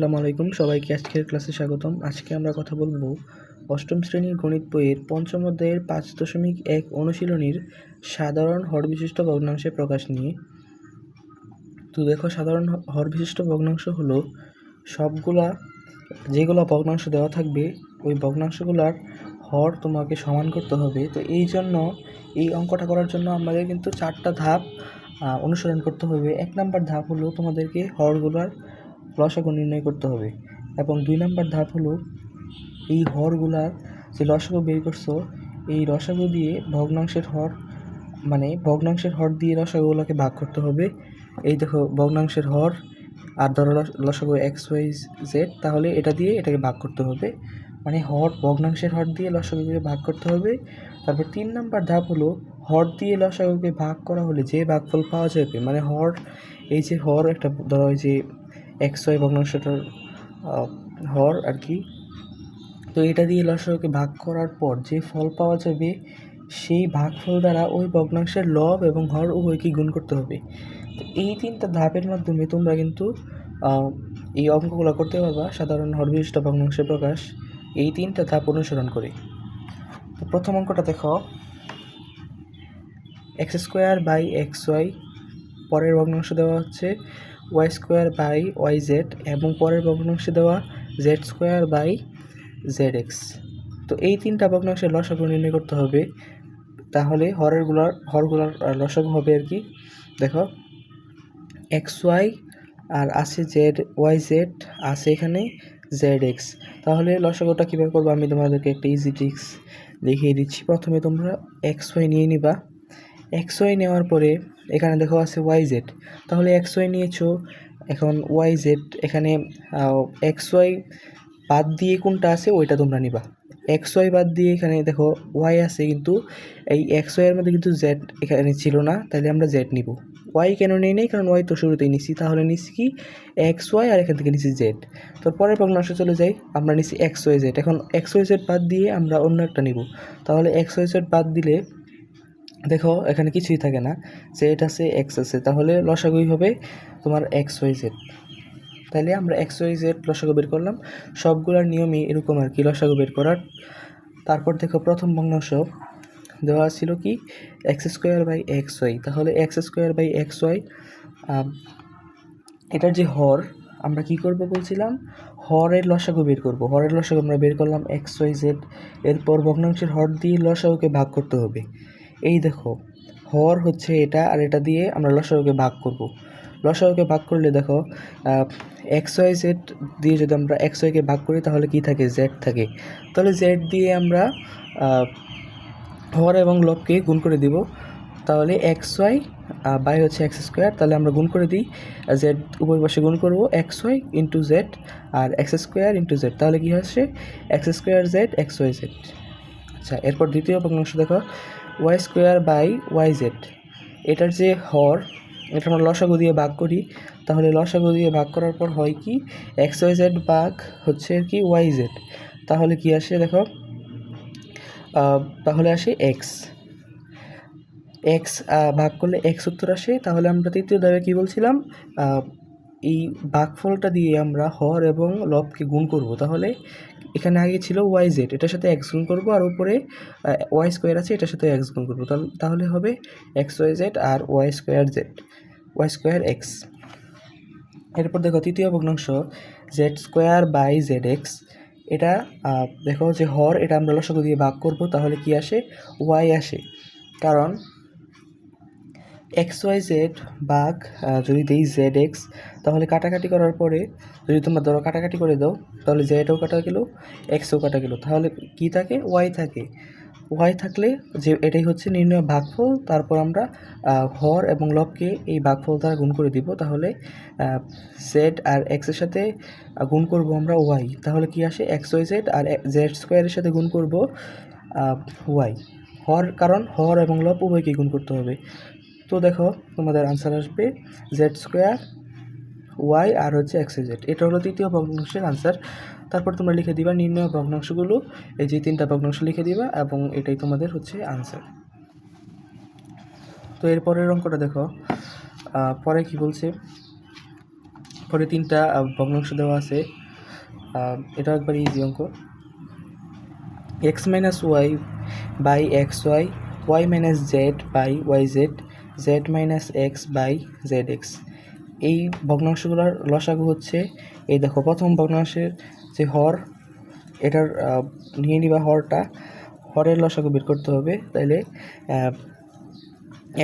আসসালামু আলাইকুম। সবাইকে আজকের ক্লাসে স্বাগতম। আজকে আমরা কথা বলব অষ্টম শ্রেণির গণিত বইয়ের পঞ্চম অধ্যায়ের পাঁচ দশমিক এক অনুশীলনীর সাধারণ হর বিশিষ্ট ভগ্নাংশের প্রকাশ নিয়ে। তো দেখো, সাধারণ হ- হর বিশিষ্ট ভগ্নাংশ হলো সবগুলা, যেগুলো ভগ্নাংশ দেওয়া থাকবে, ওই ভগ্নাংশগুলার হর তোমাকে সমান করতে হবে। তো এই জন্য, এই অঙ্কটা করার জন্য আমাদের কিন্তু চারটা ধাপ অনুসরণ করতে হবে। এক নাম্বার ধাপ হলো তোমাদেরকে হরগুলার লসাগু নির্ণয় করতে হবে। এবং দুই নাম্বার ধাপ হলো, এই হরগুলার যে লসাগু বের করছ, এই লসাগু দিয়ে ভগ্নাংশের হর মানে ভগ্নাংশের হর দিয়ে লসাগুগুলোকে ভাগ করতে হবে। এই দেখো, ভগ্নাংশের হর আর ধরো লস- লসাগু এক্স, ওয়াই, জেড, তাহলে এটা দিয়ে এটাকে ভাগ করতে হবে। মানে হর, ভগ্নাংশের হর দিয়ে লসাগুকে ভাগ করতে হবে। তারপর তিন নাম্বার ধাপ হলো, হর দিয়ে লসাগুকে ভাগ করা হলে যে ভাগফল পাওয়া যাবে মানে হর, এই যে হর একটা ধরো এই যে এক্স ওয়াই ভগ্নাংশটার হর আর কি। তো এটা দিয়ে লসাগুকে ভাগ করার পর যে ফল পাওয়া যাবে, সেই ভাগফল দ্বারা ওই ভগ্নাংশের লব এবং হর উভয়কে গুণ করতে হবে। তো এই তিনটা ধাপের মাধ্যমে তোমরা কিন্তু এই অঙ্কগুলো করতে পারবা। সাধারণ হরবিশিষ্ট ভগ্নাংশের প্রকাশ। এই তিনটা ধাপ অনুসরণ করে। তো প্রথম অঙ্কটা দেখো। X square by x y, পরের ভগ্নাংশ দেওয়া হচ্ছে। Y square by y z এবং পরের ভগ্নাংশে দেওয়া z square by z x. তো এই তিনটা ভগ্নাংশের লসাগু নির্ণয় করতে হবে। তাহলে হরেরগুলার, হরগুলার লসাগু হবে আর কি। দেখো, এক্স ওয়াই আর আছে জেড, ওয়াই জেড, আছে এখানে জেড এক্স। তাহলে লসাগুটা কীভাবে করব? আমি তোমাদেরকে একটা ইজি ট্রিক্স দেখিয়ে দিচ্ছি। প্রথমে তোমরা এক্স ওয়াই নিয়ে নিবা। এক্স ওয়াই নেওয়ার পরে এখানে দেখো আছে ওয়াই জেড তাহলে এক্স ওয়াই নিয়েছো, এখন ওয়াই জেড এখানে এক্স ওয়াই বাদ দিয়ে কোনটা আছে ওইটা তোমরা নিবা। এক্স ওয়াই বাদ দিয়ে এখানে দেখো ওয়াই আছে কিন্তু এই এক্স ওয়াইয়ের মধ্যে কিন্তু জেড এখানে ছিল না, তাহলে আমরা জেড নিব। ওয়াই কেন নেই নেই? কারণ ওয়াই তো শুরুতেই নিছি, তাহলে নিছি কি এক্স ওয়াই আর এখান থেকে নিছি জেড তো পরের ভগ্নাংশ চলে যাই, আমরা নিছি এক্স ওয়াই জেড এখন এক্স ওয়াই জেড বাদ দিয়ে আমরা অন্য একটা নিব। তাহলে এক্স ওয়াই জেড বাদ দিলে দেখো, এখানে কিছুই থাকে না। যে এটা আছে এক্স আছে। তাহলে লসাগুই হবে তোমার এক্স ওয়াই জেড তাহলে আমরা এক্স ওয়াই জেড লসাগু বের করলাম। সবগুলোর নিয়মই এরকম আর কি, লসাগু বের করার। তারপর দেখো, প্রথম ভগ্নাংশ দেওয়া ছিল কি? X square by x y তাহলে x square by x y এটার যে হর, আমরা কি করব বলছিলাম? হরের লসাগু বের করব। হরের লসাগু আমরা বের করলাম এক্স ওয়াই জেড এরপর ভগ্নাংশের হর দিয়ে লসাগুকে ভাগ করতে হবে। এই দেখো, হর হচ্ছে এটা আর এটা দিয়ে আমরা লসাগুকে ভাগ করব। লসাগুকে ভাগ করলে দেখো এক্স ওয়াই জেড দিয়ে যদি আমরা এক্স ওয়াইকে ভাগ করি তাহলে কি থাকে? জেড থাকে। তাহলে জেড দিয়ে আমরা হর এবং লবকে গুণ করে দিব। তাহলে এক্স ওয়াই বাই হচ্ছে এক্স স্কোয়ার। তাহলে আমরা গুণ করে দিই জেড উভয় পাশে গুণ করব এক্স ওয়াই ইন্টু জেড আর এক্স স্কোয়ার ইন্টু জেড তাহলে কী হচ্ছে x square z x y z আচ্ছা এরপর দ্বিতীয় ভগ্নাংশ দেখো। Y square by y z এটার যে হর, এটা আমরা লসাগু দিয়ে ভাগ করি। তাহলে লসাগু দিয়ে ভাগ করার পর হয় কি? এক্স ওয়াই জেড ভাগ হচ্ছে কি ওয়াই জেড তাহলে কি আসে দেখো? তাহলে আসে এক্স এক্স ভাগ করলে এক্স উত্তর আসে। তাহলে আমরা তৃতীয় ধাপে কী বলছিলাম? এই ভাগফলটা দিয়ে আমরা হর এবং লবকে গুণ করব। তাহলে এখানে আগে ছিল ওয়াই জেড, এটার সাথে এক্স গুণ করব আর উপরে ওয়াই স্কোয়ার আছে, এটার সাথে এক্স গুণ করব। তাহলে তাহলে হবে এক্স, ওয়াই জেড আর y square z, y square x. এরপর দেখো তৃতীয় ভগ্নাংশ, z square by z x, এটা দেখো যে হর, এটা আমরা লসাগু দিয়ে ভাগ করব, তাহলে কি আসে? ওয়াই আসে। কারণ এক্স ওয়াই জেড আহ, যদি দেই জেড এক্স তাহলে কাটাকাটি করার পরে যদি তোমরা ধরো কাটাকাটি করে দাও তাহলে জেডও কাটা গেল এক্সও কাটা গেল। তাহলে কি থাকে? ওয়াই থাকে। ওয়াই থাকলে যে এটাই হচ্ছে নির্ণয় ভাগফল তারপর আমরা হর এবং লবকে এই ভাগফল দ্বারা গুণ করে দিব। তাহলে জেড আর এক্সের সাথে গুণ করব আমরা ওয়াই তাহলে কি আসে? এক্স ওয়াই জেড আর জেড স্কোয়ারের সাথে গুণ করব ওয়াই হর কারণ হর এবং লব উভয়কে গুণ করতে হবে। তো দেখো তোমাদের আনসার আসবে জেড স্কোয়ার ওয়াই আর হচ্ছে এক্স জেড এটা হলো তৃতীয় ভগ্নাংশের আনসার তারপর তোমরা লিখে দিবা নির্ণয় ভগ্নাংশগুলো। এই যে তিনটা ভগ্নাংশ লিখে দিবা এবং এটাই তোমাদের হচ্ছে আনসার তো এরপরের অঙ্কটা দেখো। পরে কি বলছে? পরে তিনটা ভগ্নাংশ দেওয়া আছে। এটা একবার ইজি অঙ্ক। X minus y by x y y minus z by y z z minus x by z x এই ভগ্নাংশগুলোর লসাগু হচ্ছে, এই দেখো প্রথম ভগ্নাংশের যে হর, এটার নিয়ে নিবা হরটা। হরের লসাগু বের করতে হবে, তাইলে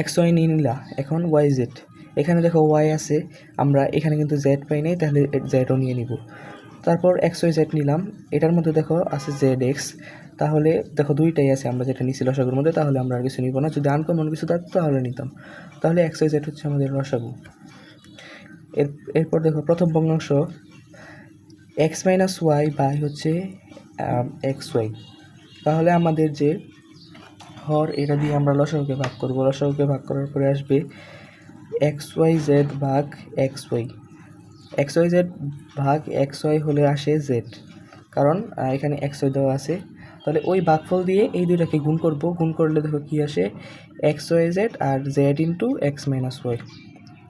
এক্স ওয়াই নিয়ে নিলা, এখন ওয়াই জেড এখানে দেখো ওয়াই আছে, আমরা এখানে কিন্তু জেড পাই নাই, তাহলে জেডও নিয়ে নিব। তারপর এক্স ওয়াই জেড নিলাম, এটার মধ্যে দেখো আছে জেড এক্স তাহলে দেখো দুইটাই আছে, আমরা যেটা নিছি লসাগুর মধ্যে, তাহলে আমরা আর কিছু নিব না। যদি আনকমন কিছু থাকতো তাহলে নিতাম। তাহলে এক্স ওয়াই জেড হচ্ছে আমাদের লসাগু এর, এরপর দেখো প্রথম ভগ্নাংশ এক্স মাইনাস ওয়াই বাই হচ্ছে এক্স ওয়াই তাহলে আমাদের যে হর, এটা দিয়ে আমরা লসাগুকে ভাগ করব। লসাগুকে ভাগ করার পরে আসবে এক্স ওয়াই জেড ভাগ X Y X Y Z ভাগ এক্স ওয়াই হলে আসে জেড কারণ এখানে এক্স ওয়াই দেওয়া আছে। তাহলে ওই ভাগফল দিয়ে এই দুইটাকে গুণ করব। গুণ করলে দেখো কি আসে? এক্স ওয়াই জেড আর z into x minus y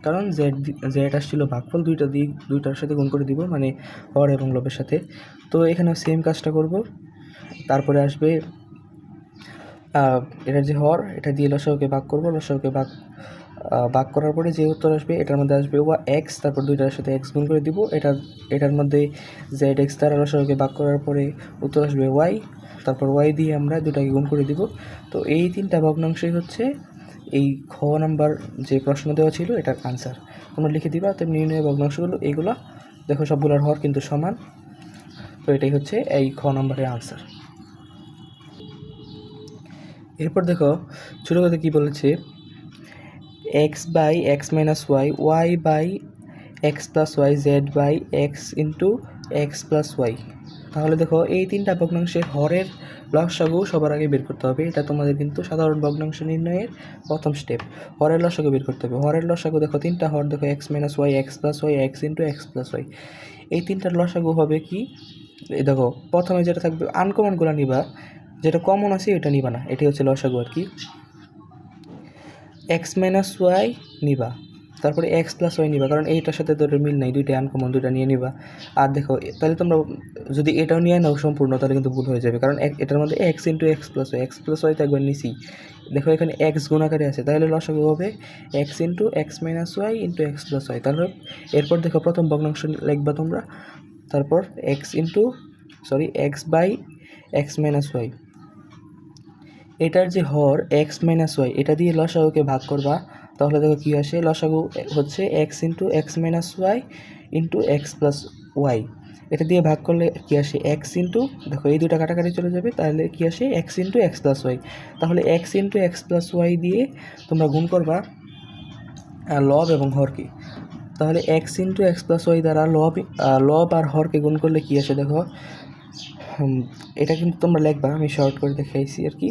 কারণ জেড জেড আসছিল ভাগফল দুইটা দিক দুইটার সাথে গুণ করে দিব মানে হর এবং লবের সাথে। তো এখানে সেম কাজটা করব। তারপরে আসবে এটার যে হর এটা দিয়ে লসাগুকে ভাগ করব। লসাগুকে ভাগ ভাগ করার পরে যে উত্তর আসবে, এটার মধ্যে আসবে ওয়া এক্স, তারপর দুইটার সাথে এক্স গুণ করে দিব। এটার এটার মধ্যে জেড এক্স দ্বারা লসাগুকে ভাগ করার পরে উত্তর আসবে ওয়াই, তারপর ওয়াই দিয়ে আমরা দুটাকে গুণ করে দিব। তো এই তিনটা ভগ্নাংশই হচ্ছে এই খ নাম্বার যে প্রশ্ন দেওয়া ছিল, এটার আনসার তোমরা লিখে দিবা, তেমনি নির্ণয় ভগ্নাংশগুলো এইগুলো দেখো সবগুলোর হর কিন্তু সমান। তো এটাই হচ্ছে এই খ নাম্বারের আনসার এরপর দেখো ছোটো কথা কী বলেছে? X by x minus y y by x plus y z by x into x plus y তাহলে দেখো, এই তিনটা ভগ্নাংশের হরের লসাগু সবার আগে বের করতে হবে। এটা তোমাদের কিন্তু সাধারণ ভগ্নাংশ নির্ণয়ের প্রথম স্টেপ হরের লসাগু বের করতে হবে। হরের লসাগু দেখো, তিনটা হর দেখো x minus y x plus y x into x plus y এই তিনটার লসাগু হবে কি? দেখো, প্রথমে যেটা থাকবে আনকমনগুলো নিবা। যেটা কমন আছে, এটা নিবা না। এটি হচ্ছে লসাগু আর কি। এক্স মাইনাস ওয়াই নিবা। তারপরে এক্স প্লাস ওয়াই নিবা, কারণ এইটার সাথে এটার মিল নাই দুইটা আনকমন দুইটা নিয়ে নিবা। আর দেখো, তাহলে তোমরা যদি এটাও নিয়ে নাও সম্পূর্ণ, তাহলে কিন্তু ভুল হয়ে যাবে, কারণ এটার মধ্যে x into x plus y x plus y তো একবার নিছি। দেখো, এখানে এক্স গুণাকারে আছে, তাহলে লসাগু হবে x into x minus y into x plus y তাহলে এরপর দেখো, প্রথম ভগ্নাংশ লিখবা তোমরা, তারপর x into sorry x by x minus y এটার যে হর এক্স মাইনাস ওয়াই এটা দিয়ে লসাগুকে ভাগ করবা। তাহলে দেখো কী আসে? লসাগু হচ্ছে x into x minus y into x plus y এটা দিয়ে ভাগ করলে কী আসে? এক্স ইন্টু দেখো এই দুটা কাটাকাটি চলে যাবে, তাহলে কী আসে? X into x plus y তাহলে x into x plus y দিয়ে তোমরা গুণ করবা লব এবং হরকে। তাহলে x into x plus y দ্বারা লব লব আর হরকে গুণ করলে কী আসে দেখো? এটা কিন্তু তোমরা লেখবা, আমি শর্ট করে দেখাইছি আর কি।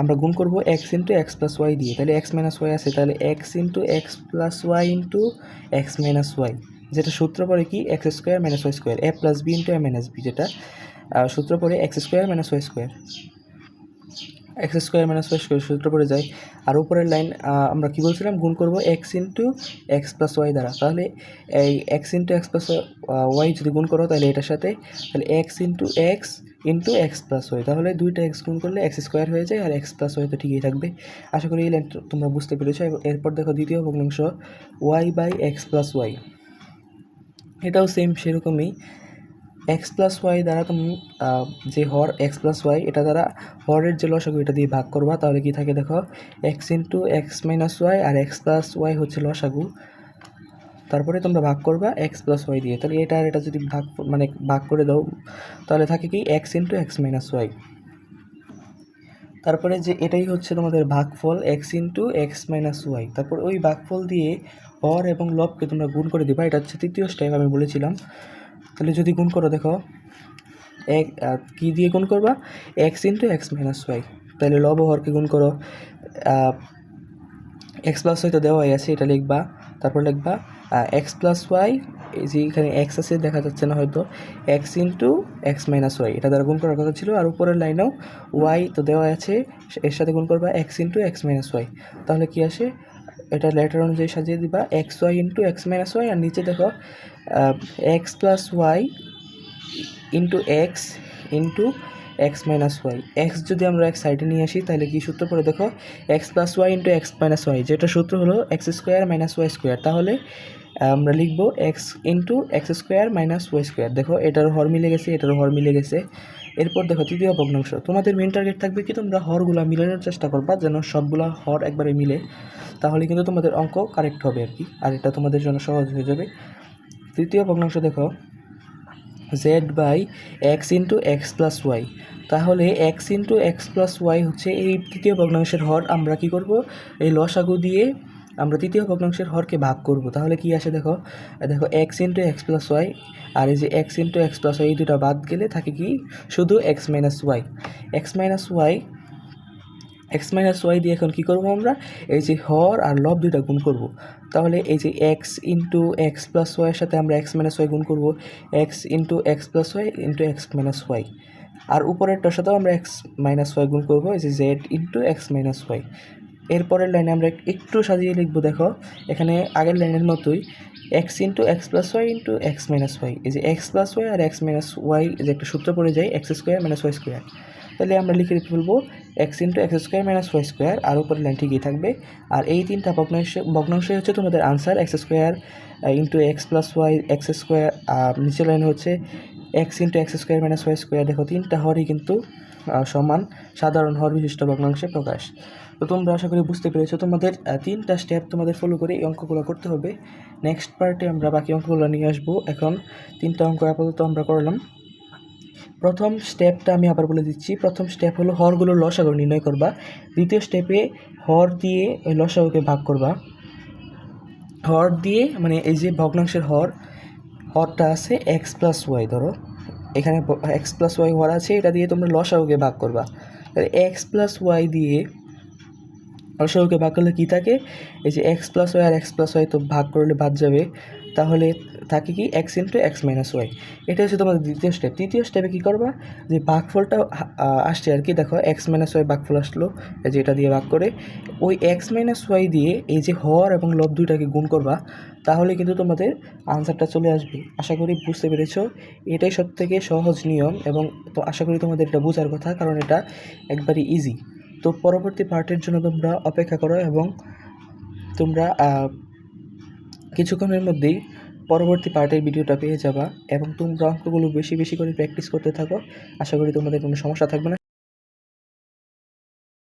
আমরা গুণ করব x into x plus y দিয়ে। তাহলে এক্স মাইনাস ওয়াই আছে, তাহলে x into x plus y into x minus y যেটা সূত্র পরে কি? X square minus y square a plus b into a minus b যেটা সূত্র পরে x square minus y square x square minus y square সূত্র পড়ে যায়। আর উপরের লাইন আমরা কি বলছিলাম? গুণ করব x into x plus y দ্বারা। তাহলে এই x into x plus y যদি গুণ করো, তাহলে এটার সাথে, তাহলে x into x into x plus y তাহলে দুইটা এক্স গুণ করলে এক্স স্কোয়ার হয়ে যায়, আর এক্স প্লাস ওয়াই তো ঠিকই থাকবে। আশা করি এই লাইন তোমরা বুঝতে পেরেছ। এরপর দেখো দ্বিতীয় ভগ্নাংশ y by x plus y এটাও সেম সেরকমই। এক্স প্লাস ওয়াই দ্বারা তুমি যে হর এক্স প্লাস ওয়াই এটা দ্বারা হরের যে লসাগু, এটা দিয়ে ভাগ করবা। তাহলে কি থাকে দেখো? X into x minus y আর এক্স প্লাস ওয়াই হচ্ছে লসাগু। তারপরে তোমরা ভাগ করবা এক্স প্লাস ওয়াই দিয়ে। তাহলে এটা আর এটা যদি ভাগ মানে ভাগ করে দাও, তাহলে থাকে কি? X into x minus y তারপরে যে এটাই হচ্ছে তোমাদের ভাগফল x into x minus y তারপর ওই ভাগফল দিয়ে হর এবং লবকে তোমরা গুণ করে দিবা। এটা হচ্ছে তৃতীয় স্টেপ আমি বলেছিলাম। তাহলে যদি গুণ করো, দেখো, এক কী দিয়ে গুণ করবা? X into x minus y তাহলে লব হরকে গুণ করো এক্স প্লাস ওয়াই তো দেওয়াই আছে এটা লিখবা। তারপর লিখবা এক্স প্লাস ওয়াই এই যে এখানে এক্স আছে, দেখা যাচ্ছে না হয়তো। X into x minus y এটা দ্বারা গুণ করার কথা ছিল। আর উপরের লাইনেও ওয়াই তো দেওয়া আছে, এর সাথে গুণ করবা x into x minus y তাহলে কী আসে? এটা লেটার অনুযায়ী সাজিয়ে দিবা x y into x minus y আর নিচে দেখো x plus y into x into x minus y x যদি আমরা এক সাইডে নিয়ে আসি, তাহলে কি সূত্র পড়ে দেখো x plus y into x minus y যেটা সূত্র হলো x square minus y square তাহলে, আমরা লিখব x into x square minus y square দেখো এটারও হর মিলে গেছে এটারও হর মিলে গেছে। এরপর দেখো তৃতীয় ভগ্নাংশ। তোমাদের মেন টার্গেট থাকবে কি তোমরা হরগুলা মিলানোর চেষ্টা করবা, যেন সবগুলা হর একবারে মিলে তাহলে কিন্তু তোমাদের অঙ্ক কারেক্ট হবে আর কি, আর এটা তোমাদের জন্য সহজ হয়ে যাবে। তৃতীয় ভগ্নাংশ দেখো z by x into x plus y তাহলে x into x plus y হচ্ছে এই তৃতীয় ভগ্নাংশের হর, আমরা কি করব? এই লসাগু দিয়ে আমরা তৃতীয় ভগ্নাংশের হরকে ভাগ করব। তাহলে কি আসে দেখো? দেখো x into x plus y আর এই যে x into x plus y এই দুটো বাদ গেলে থাকে কি? শুধু x minus y x minus y x minus y দিয়ে এখন কী করব আমরা? এই যে হর আর লব দুইটা গুণ করব। তাহলে এই যে এক্স ইন্টু এক্স প্লাস ওয়াইয়ের সাথে আমরা এক্স মাইনাস ওয়াই গুণ করব। X into x plus y into x minus y আর উপরেরটার সাথেও আমরা এক্স মাইনাস ওয়াই গুণ করব। এই যে z into x minus y এরপরের লাইনে আমরা একটু সাজিয়ে লিখব, দেখো। এখানে আগের লাইনের মতোই x into x plus y into x minus y এই যে এক্স প্লাস ওয়াই আর এক্স মাইনাস ওয়াই যে একটা সূত্র পড়ে যায় x square minus y square তাহলে আমরা লিখে ফেলব x into x square minus y square আর উপরের লাইন ঠিকই থাকবে। আর এই তিনটা ভগ্নাংশ ভগ্নাংশই হচ্ছে তোমাদের answer x square into x plus y x square আর নিচের লাইন হচ্ছে x into x square minus y square দেখো, তিনটা হরই কিন্তু সমান, সাধারণ হর বিশিষ্ট ভগ্নাংশে প্রকাশ। তো তোমরা আশা করি বুঝতে পেরেছ, তোমাদের তিনটা স্টেপ তোমাদের ফলো করে এই অঙ্কগুলো করতে হবে। নেক্সট পার্টে আমরা বাকি অঙ্কগুলো নিয়ে আসব। এখন তিনটা অঙ্ক আপাতত আমরা করলাম। প্রথম স্টেপটা আমি আবার বলে দিচ্ছি। প্রথম স্টেপ হলো হরগুলো লসাগু নির্ণয় করবা। দ্বিতীয় স্টেপে হর দিয়ে ওই লসাগুকে ভাগ করবা। হর দিয়ে মানে এই যে ভগ্নাংশের হর, হরটা আছে এক্স প্লাস ওয়াই ধরো। এখানে এক্স প্লাস ওয়াই হর আছে, এটা দিয়ে তোমরা লসাগুকে ভাগ করবা। তাহলে এক্স প্লাস ওয়াই দিয়ে লসাগুকে ভাগ করলে কী থাকে? এই যে এক্স প্লাস ওয়াই আর এক্স প্লাস ওয়াই তো ভাগ করলে বাদ যাবে। তাহলে থাকে কি x into x minus y এটা হচ্ছে তোমাদের দ্বিতীয় স্টেপ তৃতীয় স্টেপে কী করবা? যে ভাগফলটা আসছে আর কি, দেখো এক্স মাইনাস ওয়াই ভাগফল আসলো, এই যে এটা দিয়ে ভাগ করে। ওই এক্স মাইনাস ওয়াই দিয়ে এই যে হর এবং লব দুইটাকে গুণ করবা, তাহলে কিন্তু তোমাদের আনসারটা চলে আসবে। আশা করি বুঝতে পেরেছ। এটাই সব থেকে সহজ নিয়ম এবং তো আশা করি তোমাদের এটা বোঝার কথা, কারণ এটা একবারই ইজি তো পরবর্তী পার্টের জন্য তোমরা অপেক্ষা করো এবং তোমরা কিছুক্ষণের মধ্যেই পরবর্তী পার্টের ভিডিওটা পেয়ে যাবা এবং তোমরা অঙ্কগুলো বেশি বেশি করে প্র্যাকটিস করতে থাকো। আশা করি তোমাদের কোনো সমস্যা থাকবে না।